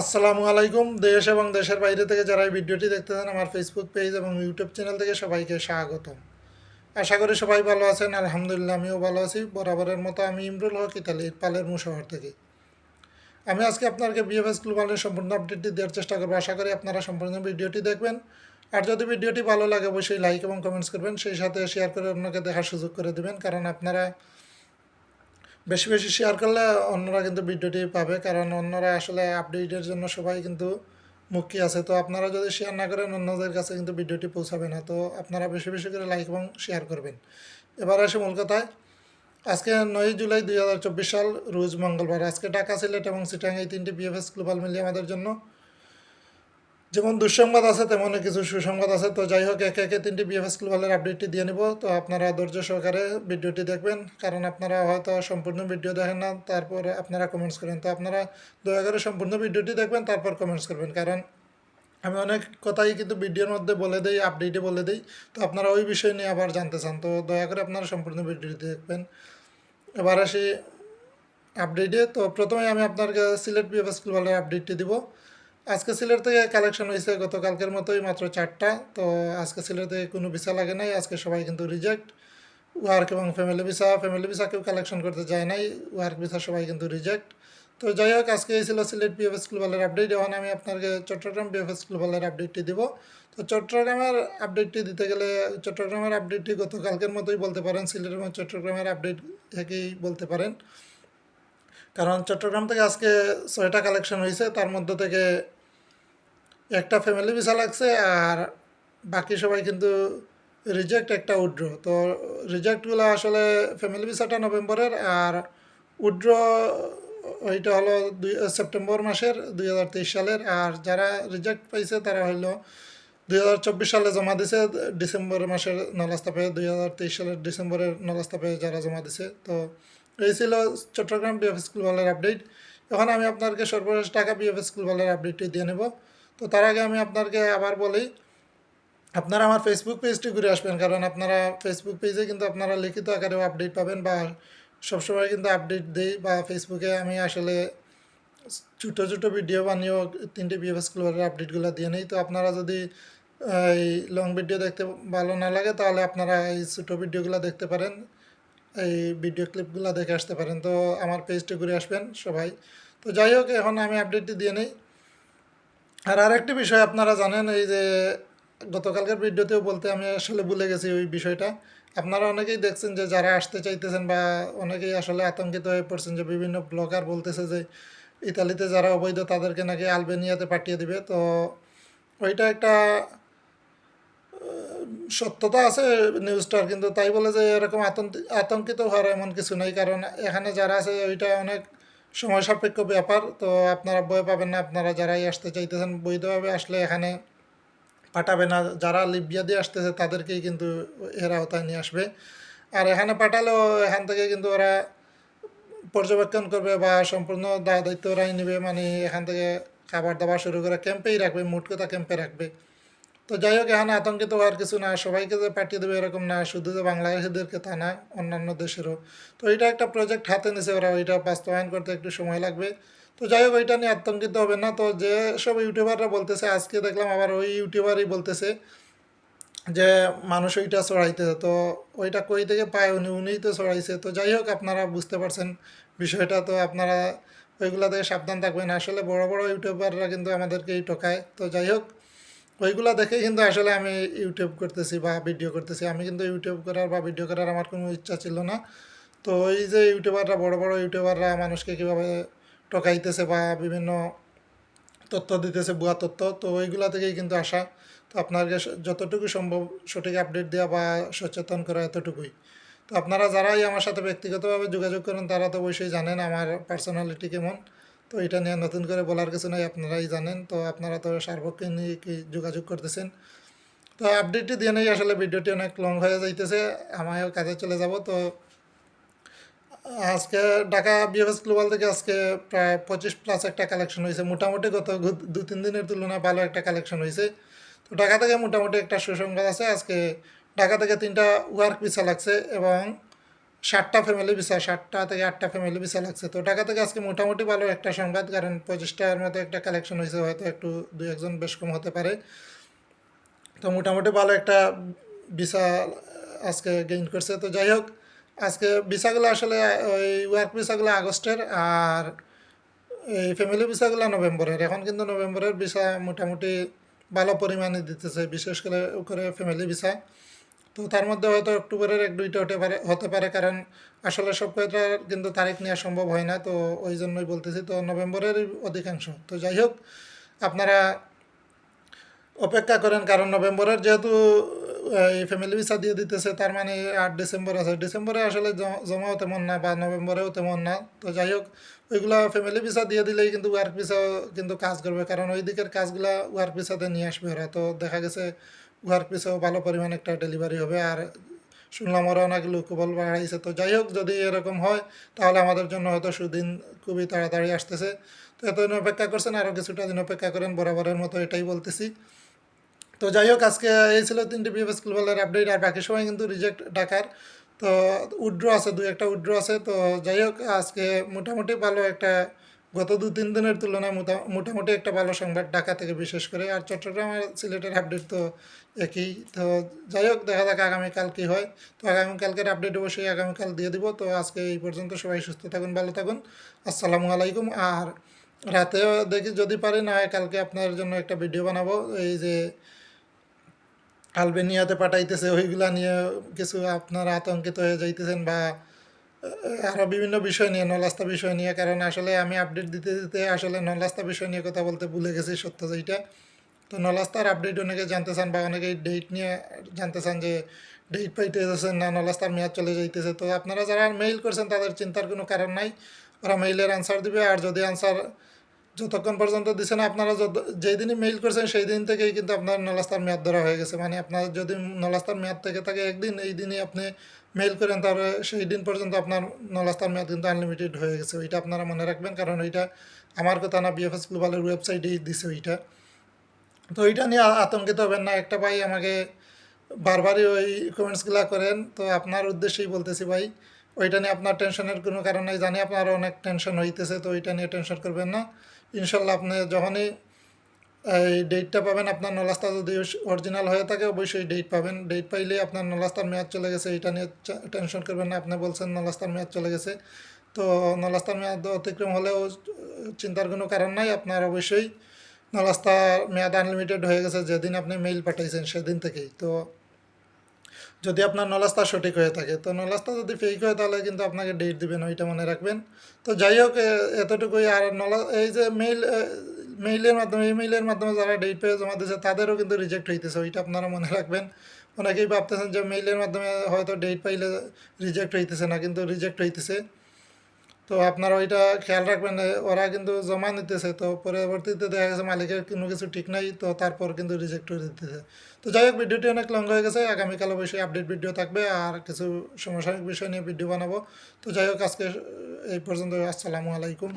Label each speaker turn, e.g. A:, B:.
A: আসসালামু আলাইকুম, দেশ এবং দেশের বাইরে থেকে যারা এই ভিডিওটি দেখতেছেন আমার ফেসবুক পেজ এবং ইউটিউব চ্যানেল থেকে সবাইকে স্বাগত আশা করি সবাই ভালো আছেন, আলহামদুলিল্লাহ আমিও ভালো আছি। বরাবরের মতো আমি ইমরুল হক ইতালি পালেরমু শহর থেকে। আমি আজকে আপনাকে বিএফএস গ্লোবালের সম্পূর্ণ আপডেটটি দেওয়ার চেষ্টা করব। আশা করি আপনারা সম্পূর্ণ ভিডিওটি দেখবেন। আর যদি ভিডিওটি ভালো লাগে, অবশ্যই লাইক এবং কমেন্টস করবেন। সেই সাথে শেয়ার করে অন্যকে দেখার সুযোগ করে দেবেন। কারণ আপনারা বেশি বেশি শেয়ার করলে অন্যরা কিন্তু ভিডিওটি পাবে। কারণ অন্যরা আসলে আপডেটের জন্য সবাই কিন্তু মুখী আছে। তো আপনারা যদি শেয়ার না করেন, অন্যদের কাছে কিন্তু ভিডিওটি পৌঁছাবে না। তো আপনারা বেশি বেশি করে লাইক এবং শেয়ার করবেন। এবার আসে মূল কথায়। আজকে নয় জুলাই দুই হাজার চব্বিশ সাল, রোজ মঙ্গলবার। আজকে ঢাকা, সিলেট এবং সিটাং এই তিনটি বিএফএস গ্লোবাল মিলিয়ে আমাদের জন্য যেমন দুঃসংবাদ আছে, তেমনই কিছু সুসংবাদ আছে। তো যাই হোক, একে একে তিনটি বিএফএস গ্লোবালের আপডেটটি দিয়ে নিব। তো আপনারা ধৈর্য সহকারে ভিডিওটি দেখবেন। কারণ আপনারা হয়তো সম্পূর্ণ ভিডিও দেখেন না, তারপর আপনারা কমেন্টস করেন। তো আপনারা দয়া করে সম্পূর্ণ ভিডিওটি দেখবেন, তারপর কমেন্টস করবেন। কারণ আমি অনেক কথাই কিন্তু ভিডিওর মধ্যে বলে দিই আপডেটে বলে দিই। তো আপনারা ওই বিষয় নিয়ে আবার জানতে চান। তো দয়া করে আপনারা সম্পূর্ণ ভিডিওটি দেখবেন। এবার আসি আপডেটে তো প্রথমে আমি আপনাকে সিলেট বিএফএস গ্লোবালের আপডেটটি দিব। আজকে সিলেট থেকে কালেকশন হয়েছে গতকালকের মতোই মাত্র চারটা। তো আজকে সিলেট থেকে কোনো ভিসা লাগে নাই। আজকে সবাই কিন্তু রিজেক্ট ওয়ার্ক এবং ফ্যামিলি ভিসা ফ্যামিলি ভিসা কেউ কালেকশন করতে যায় নাই। ওয়ার্ক ভিসা সবাই কিন্তু রিজেক্ট তো যাই হোক, আজকে এই ছিল সিলেট বিএফএস গ্লোবালের আপডেট এখন আমি আপনাকে চট্টগ্রাম বিএফএস গ্লোবালের আপডেটটি দিব। তো চট্টগ্রামের আপডেটটি দিতে গেলে চট্টগ্রামের আপডেটটি গতকালকের মতোই বলতে পারেন। সিলেট এবং চট্টগ্রামের আপডেট থেকেই বলতে পারেন। কারণ চট্টগ্রাম থেকে আজকে ছয়টা কালেকশন হয়েছে, তার মধ্যে থেকে একটা ফ্যামিলি ভিসা লাগছে আর বাকি সবাই কিন্তু রিজেক্ট একটা উড্র তো রিজেক্টগুলো আসলে ফ্যামিলি ভিসাটা নভেম্বরের আর উড্র ওইটা হলো দুই, সেপ্টেম্বর মাসের দুই হাজার তেইশ সালের আর যারা রিজেক্ট পাইছে তারা হইল দুই হাজার চব্বিশ সালে জমা দিছে, ডিসেম্বর মাসের নলাস্তা পেয়ে দুই হাজার তেইশ সালের ডিসেম্বরের নলাস্তা পেয়ে যারা জমা দিছে। তো এই ছিল চট্টগ্রাম বিএফ স্কুল বলের আপডেট এখন আমি আপনাকে সর্বশেষ টাকা বিএফ স্কুল বলের আপডেটটি দিয়ে নেব। তো তার আগে আমি আপনাকে আবার বলি, আপনারা আমার ফেসবুক পেজটি ঘুরে আসবেন, কারণ আপনারা ফেসবুক পেজে কিন্তু আপনারা লিখিত আকারেও আপডেট পাবেন বা সবসময় কিন্তু আপডেট দিই বা ফেসবুকে আমি আসলে ছোটো ছোটো ভিডিও বানিয়েও তিনটে বিএফএস ক্লোবারের আপডেটগুলো দিয়ে নিই। তো আপনারা যদি এই লং ভিডিও দেখতে ভালো না লাগে, তাহলে আপনারা এই ছোটো ভিডিওগুলো দেখতে পারেন। এই ভিডিও ক্লিপগুলো দেখে আসতে পারেন। তো আমার পেজটি ঘুরে আসবেন সবাই। তো যাই হোক, এখন আমি আপডেটটি দিয়ে নিই। আর আরেকটি বিষয় আপনারা জানেন, এই যে গতকালকের ভিডিওতেও বলতে আমি আসলে ভুলে গেছি ওই বিষয়টা। আপনারা অনেকেই দেখছেন যে যারা আসতে চাইতেছেন বা অনেকেই আসলে আতঙ্কিত হয়ে পড়ছেন যে বিভিন্ন ব্লগার বলতেছে যে ইতালিতে যারা অবৈধ তাদেরকে নাকি আলবেনিয়াতে পাঠিয়ে দিবে। তো ওইটা একটা সত্যতা আছে নিউজটার কিন্তু তাই বলে যে এরকম আতঙ্ক আতঙ্কিত হওয়ার এমন কিছু নেই, কারণ এখানে যারা আছে ওইটা অনেক সময় সাপেক্ষ ব্যাপার, তো আপনারা ভয় পাবেন না, আপনারা যারাই আসতে চাইতেছেন, বৈধভাবে আসলে এখানে পাঠাবে না, যারা লিবিয়া দিয়ে আসতেছে তাদেরকেই কিন্তু এরা আওতায় নিয়ে আসবে। আর এখানে পাঠালেও এখান থেকে কিন্তু ওরা পর্যবেক্ষণ করবে বা সম্পূর্ণ দায়িত্ব ওরাই নেবে মানে এখান থেকে খাবার দাবার শুরু করে ক্যাম্পেই রাখবে, মোট কথা ক্যাম্পে রাখবে। তো যাই হোক, এখানে আতঙ্কিত হওয়ার কিছু না সবাইকে যে পাঠিয়ে দেবে এরকম না, শুধু যে বাংলাদেশিদেরকে তা না, অন্যান্য দেশেরও। তো এটা একটা প্রজেক্ট হাতে নিছে ওরা ওইটা বাস্তবায়ন করতে একটু সময় লাগবে। তো যাই হোক ওইটা নিয়ে আতঙ্কিত হবে না। তো যে সব ইউটিউবাররা বলতেছে, আজকে দেখলাম আবার ওই ইউটিউবারই বলতেছে যে মানুষ ওইটা চড়াইতেছে তো ওইটা কই থেকে পায়? উনি, উনিই তো চড়াইছে তো যাই হোক, আপনারা বুঝতে পারছেন বিষয়টা। তো আপনারা ওইগুলা থেকে সাবধান থাকবেন। আসলে বড় বড় ইউটিউবাররা কিন্তু আমাদেরকেই ঠকায়। তো যাই হোক ওইগুলা দেখে কিন্তু আসলে আমি ইউটিউব করতেছি বা ভিডিও করতেছি। আমি কিন্তু ইউটিউব করার বা ভিডিও করার আমার কোনো ইচ্ছা ছিল না। তো ওই যে ইউটিউবাররা বড় বড় ইউটিউবাররা মানুষকে কীভাবে ঠকাইতেছে বা বিভিন্ন তথ্য দিতেছে, ভুয়া তথ্য, তো ওইগুলা থেকেই কিন্তু আসা। তো আপনাকে যতটুকু সম্ভব সঠিক আপডেট দেওয়া বা সচেতন করা এতটুকুই। তো আপনারা যারাই আমার সাথে ব্যক্তিগতভাবে যোগাযোগ করেন, তারা তো অবশ্যই জানেন আমার পার্সোনালিটি কেমন। তো এটা নিয়ে নতুন করে বলার কিছু নাই, আপনারাই জানেন। তো আপনারা তো সার্বক্ষণিক নিয়ে কি যোগাযোগ করতেছেন। তো আপডেটটি দিয়ে নেই, আসলে ভিডিওটি অনেক লং হয়ে যাইতেছে। আমিও কাজে চলে যাব। তো আজকে ঢাকা বিএফএস গ্লোবাল থেকে আজকে প্রায় পঁচিশ প্লাস একটা কালেকশন হয়েছে। মোটামুটি গত দু তিন দিনের তুলনায় ভালো একটা কালেকশন হয়েছে। তো ঢাকা থেকে মোটামুটি একটা সুসংবাদ আছে। আজকে ঢাকা থেকে তিনটা ওয়ার্ক ভিসা লাগছে এবং ষাটটা ফ্যামিলি ভিসা ষাটটা থেকে আটটা ফ্যামিলি ভিসা লাগছে তো ঢাকা থেকে আজকে মোটামুটি ভালো একটা সংবাদ, কারণ পঁচিশটার মতো একটা কালেকশন হয়েছে, হয়তো একটু দু একজন বেশ কম হতে পারে। তো মোটামুটি ভালো একটা ভিসা আজকে গেইন করছে। তো যাই হোক, আজকে ভিসাগুলো আসলে, ওই ওয়ার্ক ভিসাগুলো আগস্টের আর এই ফ্যামিলি ভিসাগুলো নভেম্বরের। এখন কিন্তু নভেম্বরের ভিসা মোটামুটি ভালো পরিমাণে দিতেছে, বিশেষ করে করে ফ্যামিলি ভিসা। তো তার মধ্যে হয়তো অক্টোবরের এক দুইটা হতে পারে হতে পারে, কারণ আসলে সব কিন্তু তারিখ নেওয়া সম্ভব হয় না, তো ওই জন্যই বলতেছি, তো নভেম্বরের অধিকাংশ। তো যাই হোক, আপনারা অপেক্ষা করেন, কারণ নভেম্বরের যেহেতু এই ফ্যামিলি ভিসা দিয়ে দিতেছে, তার মানে আট ডিসেম্বর আছে। ডিসেম্বরে আসলে জমাও তেমন না, বা নভেম্বরেও তেমন না। তো যাই হোক, ওইগুলা ফ্যামিলি ভিসা দিয়ে দিলেই কিন্তু ওয়ার্ক ভিসাও কিন্তু কাজ করবে, কারণ ওই দিকের কাজগুলা ওয়ার্ক ভিসাতে নিয়ে আসবে ওরা। তো দেখা গেছে ওয়ার্ক ভিসাও ভালো পরিমাণ একটা ডেলিভারি হবে। আর শুনলাম ওরা অনেক লোকবল বাড়াইছে। তো যাই হোক, যদি এরকম হয়, তাহলে আমাদের জন্য হয়তো সুদিন খুবই তাড়াতাড়ি আসতেছে। তো এতদিন অপেক্ষা করছেন আরও কিছুটা দিন অপেক্ষা করেন, বরাবরের মতো এটাই বলতেছি। তো যাই হোক, আজকে এই ছিল তিনটি বিএফএস গ্লোবালের আপডেট আর বাকি সময় কিন্তু রিজেক্ট ডাকার। তো উড্রো আছে, দুই একটা উড্রো আছে। তো যাই হোক, আজকে মোটামুটি ভালো একটা গত দু, তিন দিনের তুলনায় মোটা- মোটামুটি একটা ভালো সংবাদ ঢাকা থেকে বিশেষ করে। আর চট্টগ্রাম আর সিলেটের আপডেট তো একই। তো যাই হোক, দেখা যাক আগামীকাল কী হয়। তো আগামীকালকের আপডেট অবশ্যই আগামীকাল দিয়ে দিব। তো আজকে এই পর্যন্ত সবাই সুস্থ থাকুন, ভালো থাকুন। আসসালামু আলাইকুম। আর রাতেও দেখি, যদি পারি না হয় কালকে আপনার জন্য একটা ভিডিও বানাবো। এই যে আলবেনিয়াতে পাঠাইতেছে, ওইগুলা নিয়ে কিছু আপনারা আতঙ্কিত হয়ে যাইতেছেন বা আরও বিভিন্ন বিষয় নিয়ে, নলাস্তা বিষয় নিয়ে, কারণ আসলে আমি আপডেট দিতে দিতে আসলে নলাস্তা বিষয় নিয়ে কথা বলতে ভুলে গেছি সত্য যেইটা। তো নলাস্তার আপডেট অনেকে জানতে চান বা অনেকেই ডেট নিয়ে জানতে চান যে ডেট পাইতে যাচ্ছেন না, নলাস্তার মেয়াদ চলে যাইতেছে। তো আপনারা যারা মেইল করছেন তাদের চিন্তার কোনো কারণ নাই। ওরা মেইলের আনসার দিবে আর যদি আনসার যতক্ষণ পর্যন্ত দিচ্ছেন আপনারা যত যেই দিনই মেইল করছেন সেই দিন থেকেই কিন্তু আপনার নলাস্তার মেয়াদ ধরা হয়ে গেছে। মানে আপনার যদি নলাস্তার মেয়াদ থেকে থাকে একদিন, এই দিনই আপনি মেইল করেন তাহলে সেই দিন পর্যন্ত আপনার নলাস্তার মেয়াদ কিন্তু আনলিমিটেড হয়ে গেছে। ওইটা আপনারা মনে রাখবেন, কারণ ওইটা আমার কথা না বিএফএস গ্লোবালের ওয়েবসাইটেই দিছে ওইটা। তো ওইটা নিয়ে আতঙ্কিত হবেন না। একটা ভাই আমাকে বারবারই ওই কমেন্টসগুলো করেন। তো আপনার উদ্দেশ্যেই বলতেছি ভাই, ওইটা নিয়ে আপনার টেনশনের কোনো কারণ নেই। জানি আপনার অনেক টেনশন হইতেছে, তো ওইটা নিয়ে টেনশন করবেন না। ইনশাল্লাহ আপনি যখনই এই ডেটটা পাবেন আপনার নলাস্তা যদি অরিজিনাল হয়ে থাকে, অবশ্যই ডেট পাবেন। ডেট পাইলেই আপনার নলাস্তার মেয়াদ চলে গেছে, এটা নিয়ে টেনশন করবেন না। আপনি বলছেন নলাস্তার মেয়াদ চলে গেছে। তো নলাস্তার মেয়াদ অতিক্রম হলেও চিন্তার কোনো কারণ নাই। আপনার অবশ্যই নলাস্তার মেয়াদ আনলিমিটেড হয়ে গেছে, যেদিন আপনি মেইল পাঠাইছেন সেদিন থেকেই। তো যদি আপনার নলাস্তা সঠিক হয়ে থাকে, তো নলাস্তা যদি ফেক হয়, তাহলে কিন্তু আপনাকে ডেট দিবেন, ওইটা মনে রাখবেন। তো যাই হোক এতটুকুই। আর নলা এই যে মেইল মেইলের মাধ্যমে ইমেইলের মাধ্যমে যারা ডেট পেয়ে জমা দিয়েছে, তাদেরও কিন্তু রিজেক্ট হইতেছে। ওইটা আপনারা মনে রাখবেন। অনেকেই ভাবতেছেন যে মেইলের মাধ্যমে হয়তো ডেট পাইলে রিজেক্ট হইতেছে না, কিন্তু রিজেক্ট হইতেছে। তো আপনারা ওইটা খেয়াল রাখবেন ওরা কিন্তু জমা নিতেছে, তো পরবর্তীতে দেখা গেছে মালিকের কোনো কিছু ঠিক নাই, তো তারপর কিন্তু রিজেক্ট করে দিতেছে। তো যাই হোক, ভিডিওটি অনেক লং হয়ে গেছে, আগামীকাল অবশ্যই আপডেট ভিডিও থাকবে, আর কিছু সমসাময়িক বিষয় নিয়ে ভিডিও বানাবো। তো যাই হোক, আজকে এই পর্যন্ত আসসালামু আলাইকুম।